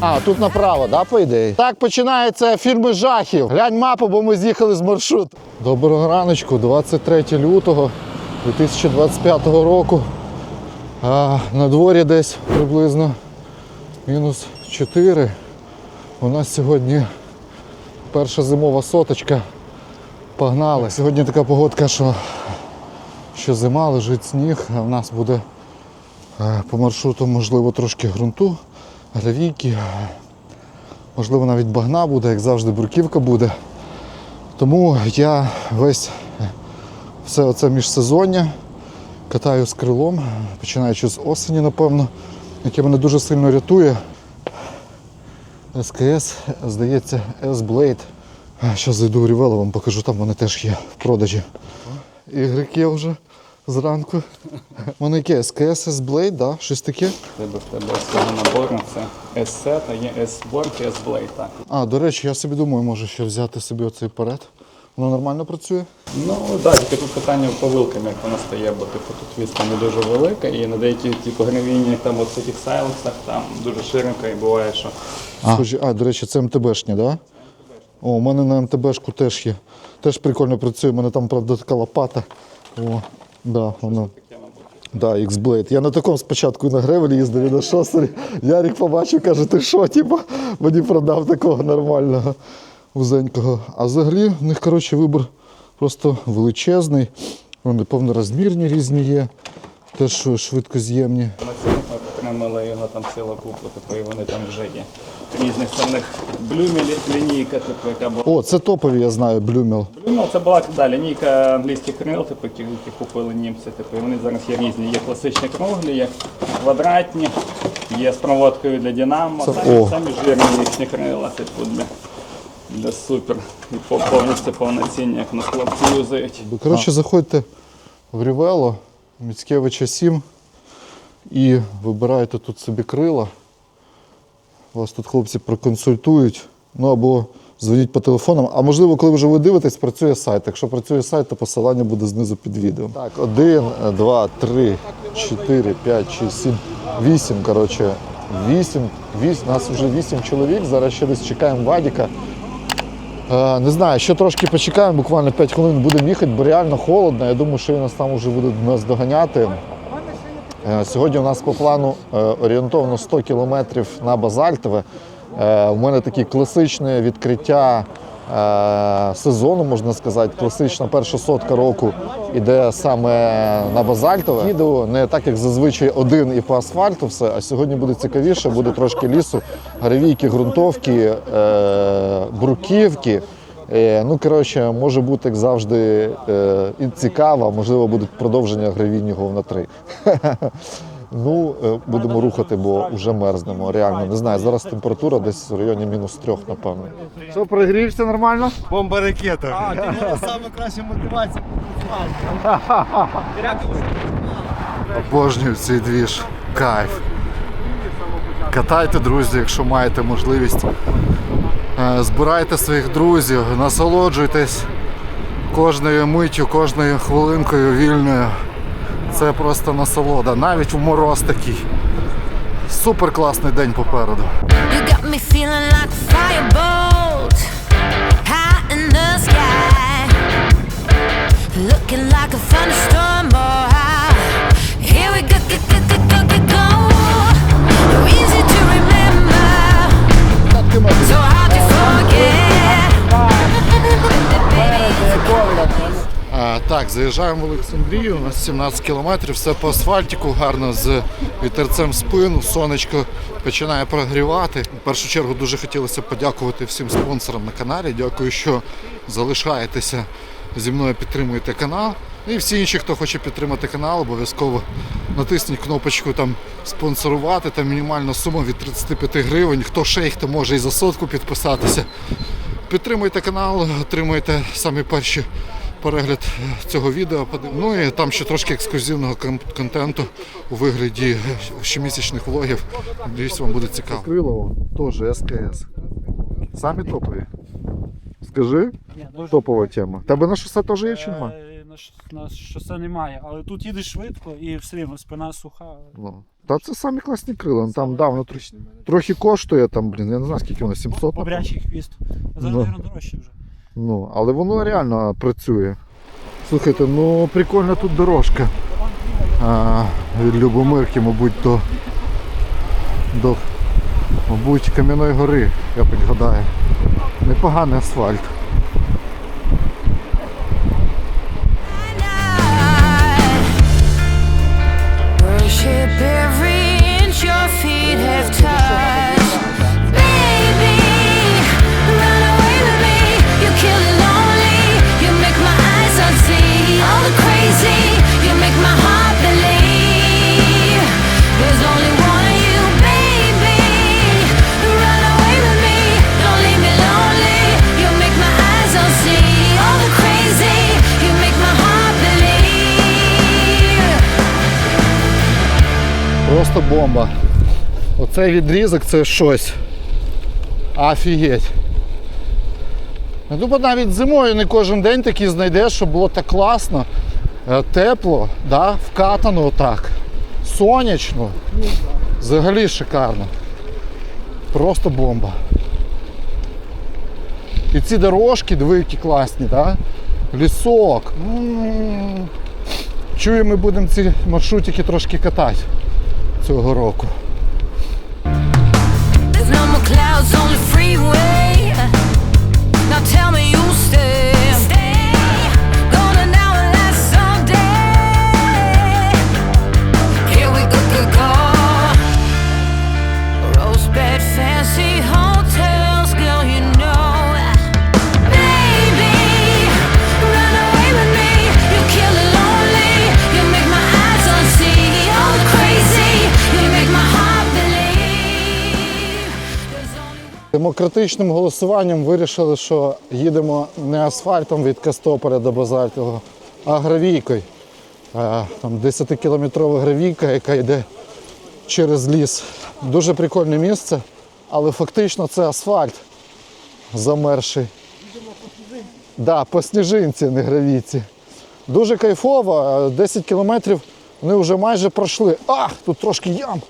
А, тут направо, да, по ідеї? Так починаються фільми жахів. Глянь мапу, бо ми з'їхали з маршруту. Доброго раночку, 23 лютого 2025 року. А, на дворі десь приблизно мінус 4. У нас сьогодні перша зимова соточка. Погнали. Сьогодні така погодка, що, що зима, лежить сніг, а в нас буде е, по маршруту, можливо, трошки ґрунту, гравійки, можливо, навіть багна буде, як завжди, бурківка буде. Тому я весь е, все оце міжсезоння катаю з крилом, починаючи з осені, напевно, яке мене дуже сильно рятує. СКС, здається, S-Blade. Зараз зайду в Рівело, вам покажу, там вони теж є в продажі. Ігрики вже зранку. Вони яке? СКС S-Blade, да? щось таке? Тебе в тебе з цього набору це S-Set, а є S-Board і S-Blade. Так. А, до речі, я собі думаю, може ще взяти собі оцей перед. Воно нормально працює? Ну так, тільки тут питання по вилкам, як вона стає, бо типу тут відстань не дуже велика, і на деякі типу гравійні там от цих сайлексах там дуже широко і буває, що А. Схожі, а, до речі, це МТБшні, так? Да? О, у мене на МТБшку теж є. Теж прикольно працює, у мене там, правда, така лопата. О, да, воно. Да, X-Blade. Я на такому спочатку на гревелі їздив і на шосері. Ярик побачив, каже, ти що, типу, мені продав такого нормального, вузенького. А взагалі в них, коротше, вибір просто величезний. Вони повнорозмірні різні є, теж швидкоз'ємні. ми отримали його там сила куплу, типу, і вони там вже є. Різних там в них блюмі лі- лінійка, типу, яка була. О, це топові, я знаю, блюмел. Ну, це була да, лінійка англійських крил, типу, які, які купили німці. Типу, і вони зараз є різні. Є класичні круглі, є квадратні, є з проводкою для Динамо. Це- Самі, о. самі жирні їхні крила, типу, для, для супер. І по- повністю повноцінні, як на хлопці юзають. Коротше, заходьте в Рівело, Міцкевича 7 і вибираєте тут собі крила. Вас тут хлопці проконсультують. Ну або дзвоніть по телефонам. А можливо, коли вже ви дивитесь, працює сайт. Якщо працює сайт, то посилання буде знизу під відео. Так, один, два, три, чотири, п'ять, шість, сім, вісім. Коротше, вісім, вісім. Нас вже вісім чоловік. Зараз ще десь чекаємо Вадіка. Е, Не знаю, ще трошки почекаємо, буквально 5 хвилин будемо їхати, бо реально холодно. Я думаю, що він нас там вже буде нас доганяти. Е, Сьогодні у нас по плану е, орієнтовно 100 кілометрів на Базальтове. Е, У мене таке класичне відкриття е, сезону, можна сказати. Класична перша сотка року іде саме на Базальтове. Їду не так, як зазвичай один і по асфальту все, а сьогодні буде цікавіше, буде трошки лісу, гравійки, ґрунтовки, е, бруківки. Е, Ну, коротше, може бути, як завжди, е, і цікаво, можливо, будуть продовження гравійні Говна 3. Ну, е, будемо рухати, бо вже мерзнемо. Реально, не знаю. Зараз температура десь в районі мінус трьох, напевно. Що, прогрівся нормально? Бомба ракета. А, ти саме краща мотивація. Обожнюю цей двіж. Кайф. Катайте, друзі, якщо маєте можливість. Е, Збирайте своїх друзів, насолоджуйтесь кожною миттю, кожною хвилинкою вільною. Це просто насолода, навіть в мороз такий. Супер класний день попереду. Looking like a thunderstorm. А, так, заїжджаємо в Олександрію, у нас 17 кілометрів, все по асфальтику, гарно з вітерцем в спину, сонечко починає прогрівати. В першу чергу дуже хотілося подякувати всім спонсорам на каналі. Дякую, що залишаєтеся зі мною, підтримуєте канал. І всі інші, хто хоче підтримати канал, обов'язково натисніть кнопочку там спонсорувати, там мінімальна сума від 35 гривень. Хто шейх, то може і за сотку підписатися. Підтримуйте канал, отримуйте самі перші перегляд е, цього відео. Ну і там ще трошки ексклюзивного контенту у вигляді щомісячних влогів. Надіюсь, вам буде цікаво. Крилово теж СКС. Самі топові. Скажи, топова тема. Тебе на шосе теж є чи нема? Е, На, шосе немає, але тут їдеш швидко і все рівно спина суха. Ну. Та це самі класні крила. Ну, Там давно трохи, трохи коштує, там, блін, я не знаю, скільки воно, 700. Побрячий хвіст. Зараз, Ну. мабуть, дорожче вже. Ну, але воно реально працює. Слухайте, ну прикольна тут дорожка. А, від Любомирки, мабуть, до, до мабуть, Кам'яної гори, я підгадаю. Непоганий асфальт. Оцей відрізок це щось. Офігеть. Ну, Тупо навіть зимою не кожен день такий знайдеш, щоб було так класно, е, тепло, да? вкатано отак. Сонячно. Взагалі шикарно. Просто бомба. І ці дорожки, диви, які класні, да? лісок. Чую, ми будемо ці маршрутики трошки катати цього року. Clouds on the freeway. Now tell me you stay. Stay. Демократичним голосуванням вирішили, що їдемо не асфальтом від Кастополя до Базальтового, а гравійкою. Там 10-кілометрова гравійка, яка йде через ліс. Дуже прикольне місце, але фактично це асфальт замерший. Да, по сніжинці, не гравійці. Дуже кайфово, е, 10 кілометрів вони вже майже пройшли. Ах, тут трошки ям.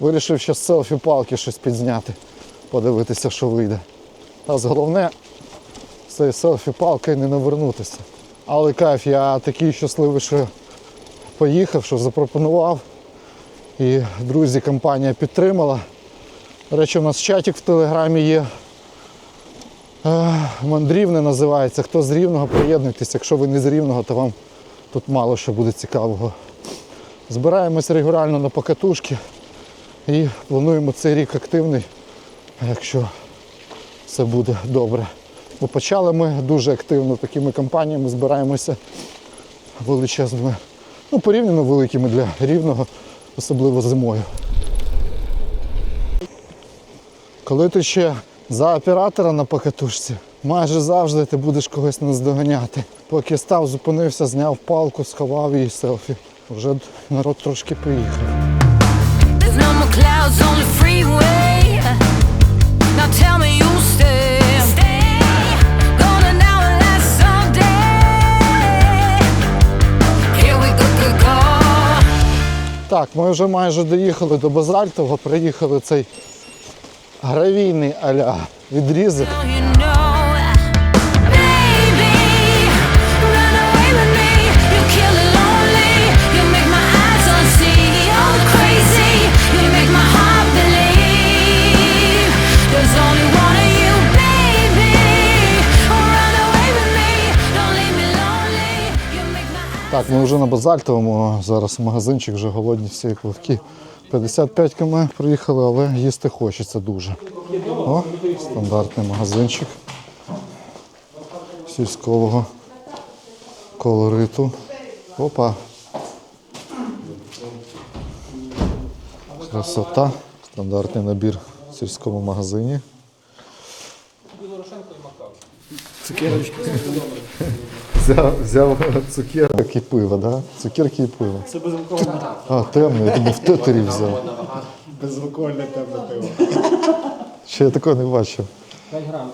Вирішив ще з селфі-палки щось підзняти, подивитися, що вийде. Та головне з цією селфі-палкою не навернутися. Але кайф, я такий щасливий, що поїхав, що запропонував. І друзі, компанія підтримала. До речі, у нас чатик в телеграмі є. Е, Мандрівне називається. Хто з рівного, приєднуйтесь. Якщо ви не з рівного, то вам тут мало що буде цікавого. Збираємось регулярно на покатушки. І плануємо цей рік активний, якщо все буде добре. Бо почали ми дуже активно такими компаніями, збираємося величезними, ну порівняно великими для рівного, особливо зимою. Коли ти ще за оператора на покатушці, майже завжди ти будеш когось наздоганяти. Поки став, зупинився, зняв палку, сховав її селфі. Вже народ трошки приїхав. There's no more clouds on the freeway. Now tell me you stay. Stay. Gonna now and last someday. Here we go, go, go. Так, ми вже майже доїхали до Базальтового, приїхали цей гравійний аля відрізок. Так, ми вже на Базальтовому, зараз магазинчик, вже голодні всі квитки. 55 км приїхали, але їсти хочеться дуже. О, стандартний магазинчик сільського колориту. Опа. Красота. Стандартний набір в сільському магазині. Взяв, взяв цукерки і пиво, да? Цукерки і пиво. Це безалкогольне. А, темне, я думав, в тетері взяв. Безалкогольне темне пиво. Ще я такого не бачив. 5 грам.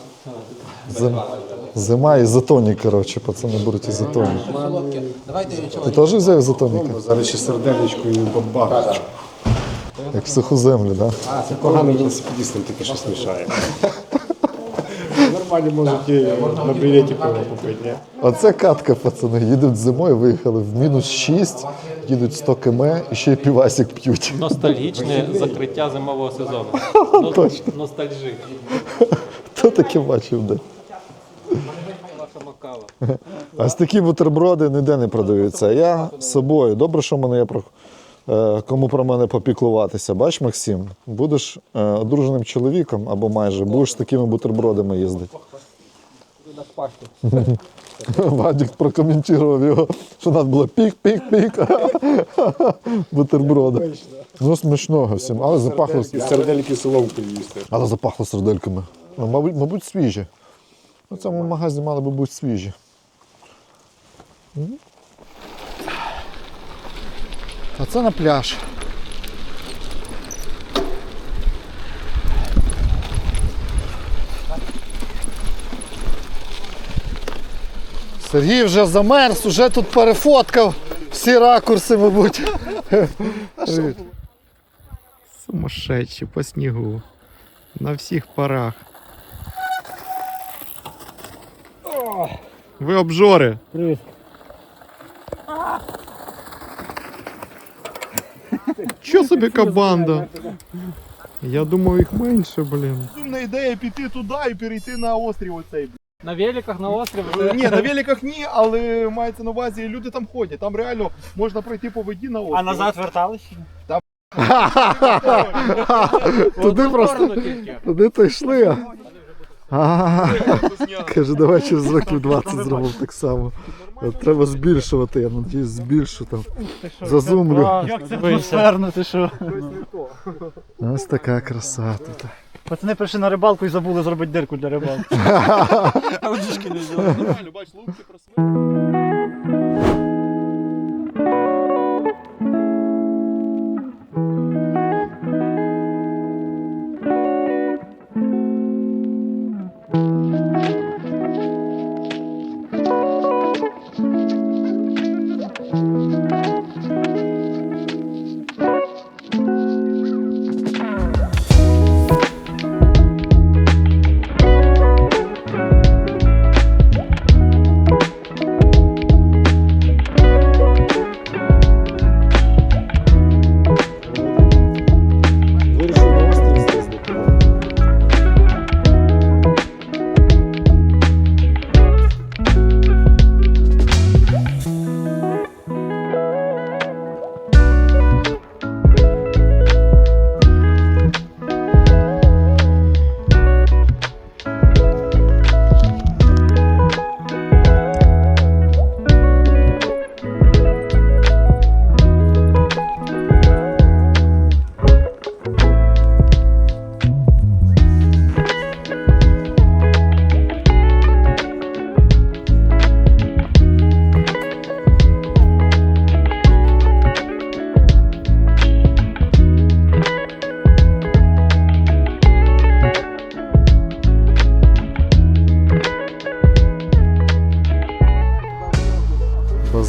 Зима ізотонік, коротше, пацани беруть ізотонік. Ти теж взяв ізотоніка? Зараз ще сердечко і бабах. Як в суху землю, так? Да? Це погано велосипедістам таке щось мішає. Нормально можуть і на білеті пиво купити, ні? Оце катка, пацани. Їдуть зимою, виїхали в мінус 6, їдуть 100 км і ще й півасик п'ють. Ностальгічне закриття зимового сезону. Точно. Ностальжик. Хто таке бачив де? Макава. Ось такі бутерброди ніде не продаються. Я з собою. Добре, що в мене е, кому про мене попіклуватися. Бач, Максим, будеш е, одруженим чоловіком або майже, будеш з такими бутербродами їздити. Вадик прокоментував його, що нас було пік-пік-пік. Бутерброди. Ну, смачного всім, але запахло, Сердельки соломки їсти. але запахло сердельками. Ну, мабуть, мабуть, свіжі. У цьому магазині мали би бути свіжі. А це на пляж. Сергій вже замерз, уже тут перефоткав всі ракурси, мабуть. Сумасшедший по снігу. На всіх парах. Ви обжори. Привіт. Що собі кабанда? Я думав їх менше, блін. Сумна ідея піти туди і перейти на острів оцей. На великах на острові. Ні, на великах ні, але мається на увазі, люди там ходять. Там реально можна пройти по воді на острів. А назад верталися? Туди просто туди то йшли. Каже, давай через років 20 зробимо так само. От Треба збільшувати, я надіюсь, збільшу там. Зазумлю. Як це атмосферно, ти що? Ось така краса тут. Пацани прийшли на рибалку і забули зробити дирку для рибалки. А не взяли. Нормально, бач, лунки просили.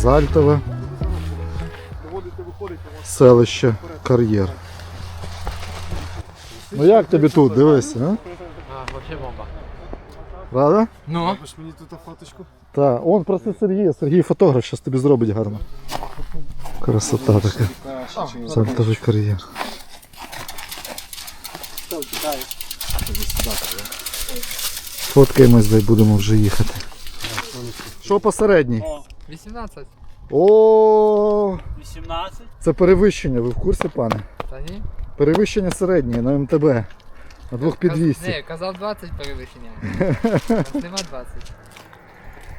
Базальтове. Селище Кар'єр. Ну як тобі тут? Дивись, а? Вообще бомба. Рада? Ну? мені тут фоточку? Так, он проси Сергія. Сергій фотограф, зараз тобі зробить гарно. Красота така. Сальтовий кар'єр. Фоткаємось, дай будемо вже їхати. Що посередній? 18. О, 18. це перевищення, ви в курсі, пане? Та ні? Перевищення середнє на МТБ. На двох під 200. Ні, казав 20 перевищення. Нема 20.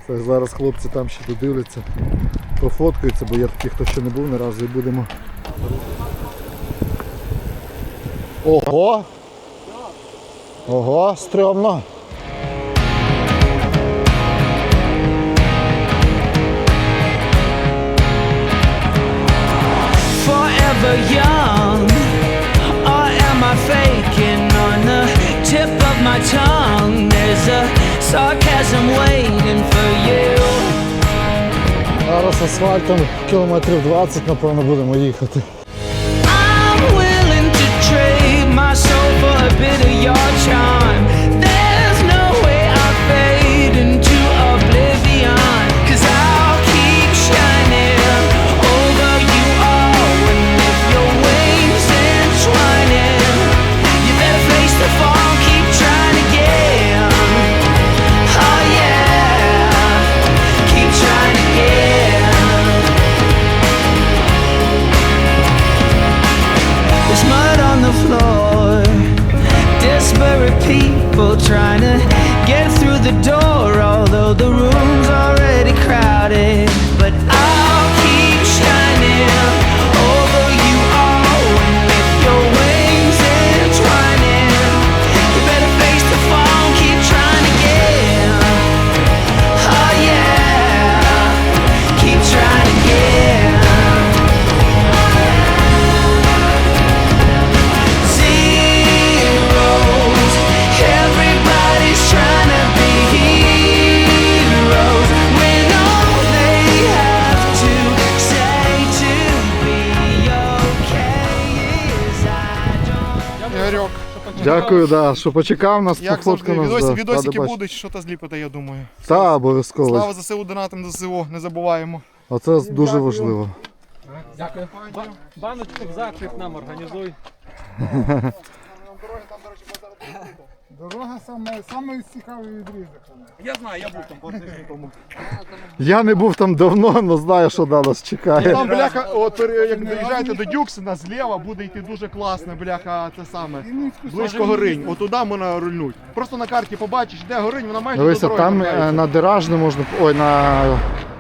Це зараз хлопці там ще додивляться, пофоткаються, бо я таких, хто ще не був ні разу, і будемо. Ого! Ого, стрьомно. Асфальтом кілометрів 20, напевно, будемо їхати. I'm willing to trade my soul for a bit of your charm. Дякую, да, що почекав нас, як завжди, нас. відосі, да. відосики будуть, що то зліпити, я думаю. Та, обов'язково. Слава ЗСУ, донатам ЗСУ, не забуваємо. Оце дуже важливо. Дякую. Ба- баночку в Там, нам організуй. Дорога саме, саме цікавий відрізок. Я знаю, я був там тому. Я не був там давно, але знаю, що на нас чекає. Там, бляха, от як доїжджаєте до Дюксена, зліва буде йти дуже класно, бляха, це саме. Близько горинь. От туди можна рульнуть. Просто на карті побачиш, де горинь, вона майже до Дивися, там е, на Деражне можна, ой, на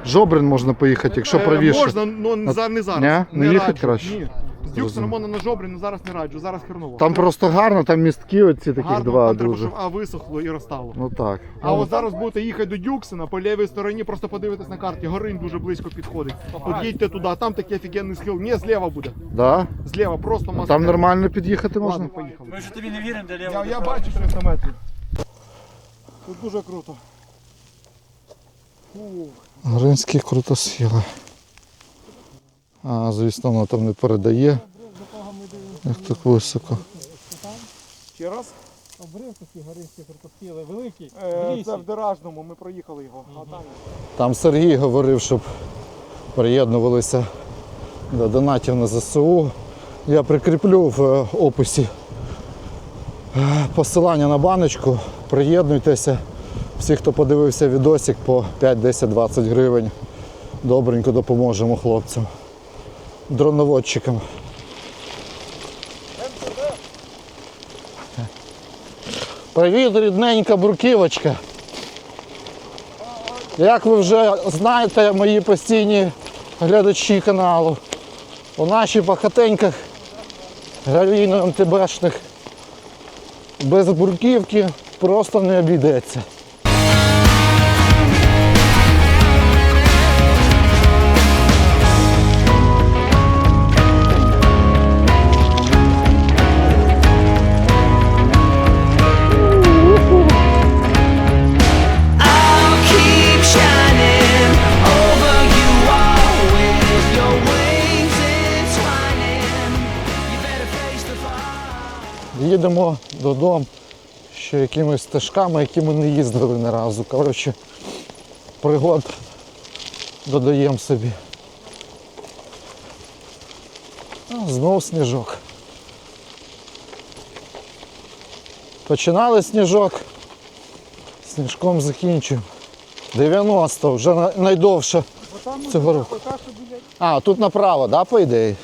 Жобрин можна поїхати, якщо Е, правіше. Можна, але за- не зараз. Ні? Не їхати краще? Ні. З Дюксена можна на Жобрин, але зараз не раджу, зараз херново. Там просто гарно, там містки оці таких Гарно, два там треба, дуже. щоб а, висохло і розтало. Ну так. А от зараз будете їхати до Дюксена, по лівій стороні, просто подивитись на карті, горинь дуже близько підходить. От їдьте туди, там такий офігенний схил. Ні, зліва буде. Да? Зліва, просто маса. Там нормально під'їхати можна? Ладно, поїхали. Ми ж тобі не віримо, де Я, ліво. я бачу 300 метрів. Тут дуже круто. Гринський круто сіли. А, звісно, воно там не передає. Як так високо. Ще раз. Обрив такі гористі крутосхили, великі. Це в Деражному, ми проїхали його. А там Там Сергій говорив, щоб приєднувалися до донатів на ЗСУ. Я прикріплю в е, описі е, посилання на баночку. Приєднуйтеся. Всі, хто подивився відосик по 5, 10, 20 гривень. Добренько допоможемо хлопцям. Дроноводчикам. Привіт, рідненька бруківочка. Як ви вже знаєте, мої постійні глядачі каналу, у наших пахатеньках гравійно-МТБшних без бурківки просто не обійдеться. Їдемо додому ще якимись стежками, які ми не їздили ні разу. Коротше, пригод додаємо собі. А, знов сніжок. Починали сніжок, сніжком закінчуємо. 90 вже найдовше цього року. А, тут направо, да, по ідеї?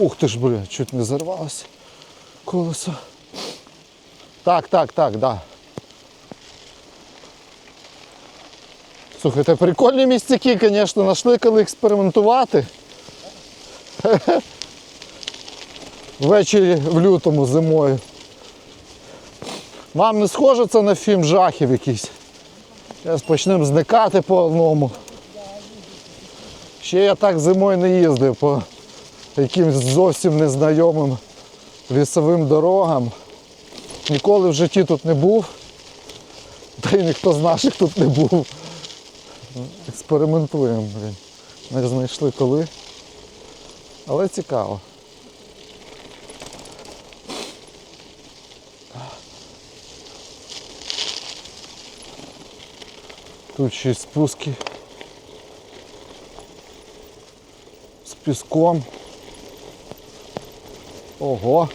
Ух ти ж, бля, чуть не зарвалося колесо. Так, так, так, да. Слухайте, прикольні містяки, звісно, знайшли коли експериментувати. Ввечері в лютому зимою. Вам не схоже це на фільм жахів якийсь? Зараз почнемо зникати по одному. Ще я так зимою не їздив по якимсь зовсім незнайомим лісовим дорогам. Ніколи в житті тут не був. Та й ніхто з наших тут не був. Експериментуємо, блін. Не знайшли коли. Але цікаво. Тут ще й спуски з піском. Ого.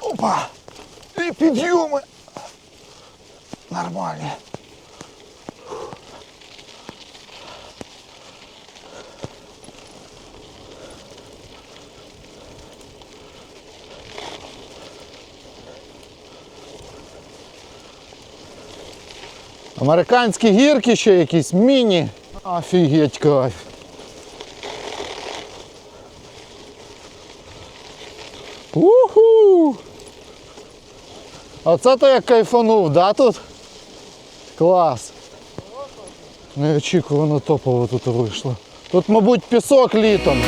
Опа! І підйоми. Нормальні. Американські гірки ще якісь міні. Офігеть кайф. Уху! Оце то я кайфанув, да, тут? Клас. Неочікувано топово тут вийшло. Тут, мабуть, пісок літом.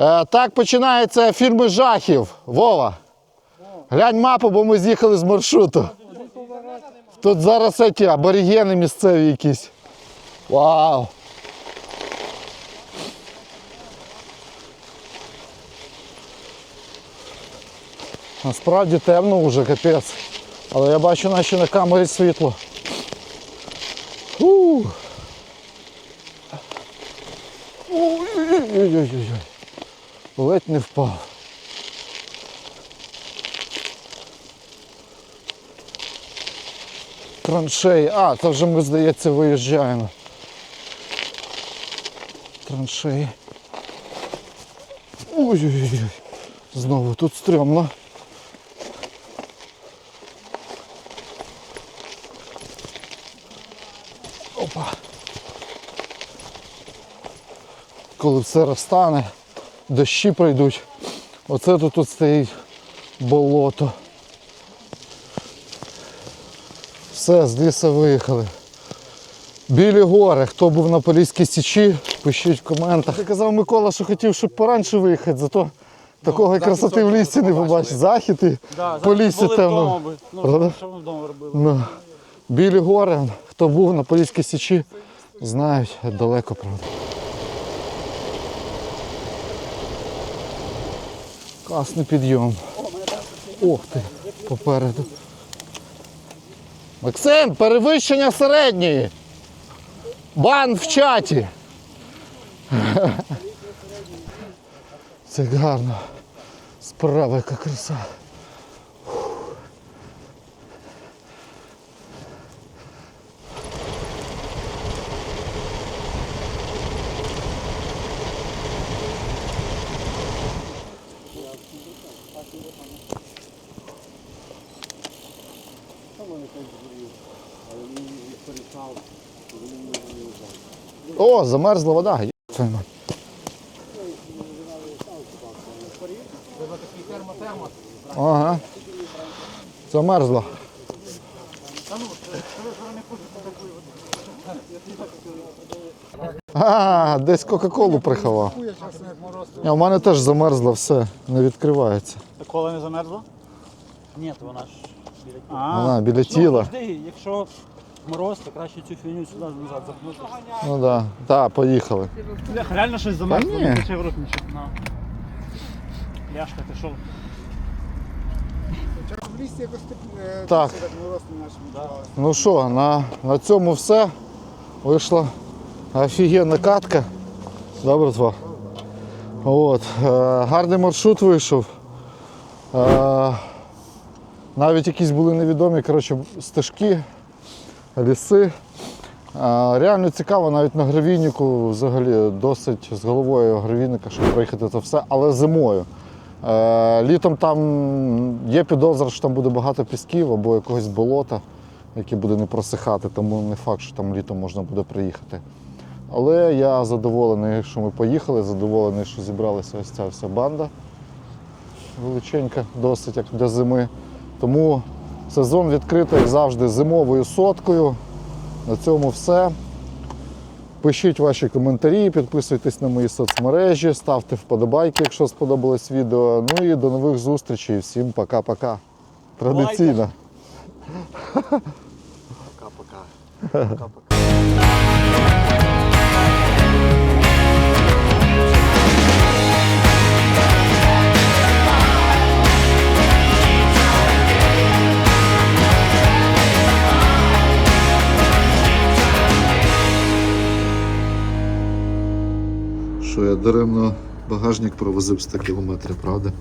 Так починаються фільми жахів. Вова. Глянь мапу, бо ми з'їхали з маршруту. Тут зараз ці аборігени місцеві якісь. Вау! Насправді темно вже капець. Але я бачу наче на камері світло. Фу. Ледь не впав. Траншеї. А, це вже ми, здається, виїжджаємо. Траншеї. Ой-ой-ой. Знову тут стрьомно. Опа. Коли все розтане, дощі пройдуть. Оце тут, тут стоїть болото. Все, з лісу виїхали. Білі гори. Хто був на Поліській Січі, пишіть в коментах. Я казав Микола, що хотів, щоб поранше виїхати, зато такого красоти в лісі не побачиш. Захід і Да, по лісі темно. Ну, що ми вдома робили? Ну, білі гори, хто був на Поліській Січі, знають, далеко, правда. Класний підйом. Ох ти, попереду. Максим, перевищення середньої. Бан в чаті. Це гарно. Справа яка краса. О, замерзла вода. Ага. Замерзла. А, десь Кока-Колу приховав. Ні, у мене теж замерзло все, не відкривається. Та кола не замерзла? Ні, вона ж біля тіла. А, Вона біля тіла. Якщо мороз, то краще цю фігню сюди назад запнути. Ну так, да. так, поїхали. Бляха, реально щось замерзло, ні. не тече в рук нічого. Ну. Ляшка, ти що? В лісі якось Так. мороз. Ну що, на, на цьому все. Вийшла офігенна катка. Добре, два. От, е, гарний маршрут вийшов. Е, навіть якісь були невідомі коротше, стежки, ліси. Е, реально цікаво, навіть на гравійнику взагалі досить з головою гравійника, щоб проїхати це все, але зимою. Е, літом там є підозра, що там буде багато пісків або якогось болота, яке буде не просихати, тому не факт, що там літом можна буде приїхати. Але я задоволений, що ми поїхали, задоволений, що зібралася ось ця вся банда величенька, досить як для зими. Тому сезон відкритий, як завжди, зимовою соткою. На цьому все. Пишіть ваші коментарі, підписуйтесь на мої соцмережі, ставте вподобайки, якщо сподобалось відео. Ну і до нових зустрічей. Всім пока-пока. Традиційно. Що я даремно багажник провозив 100 кілометрів, правда?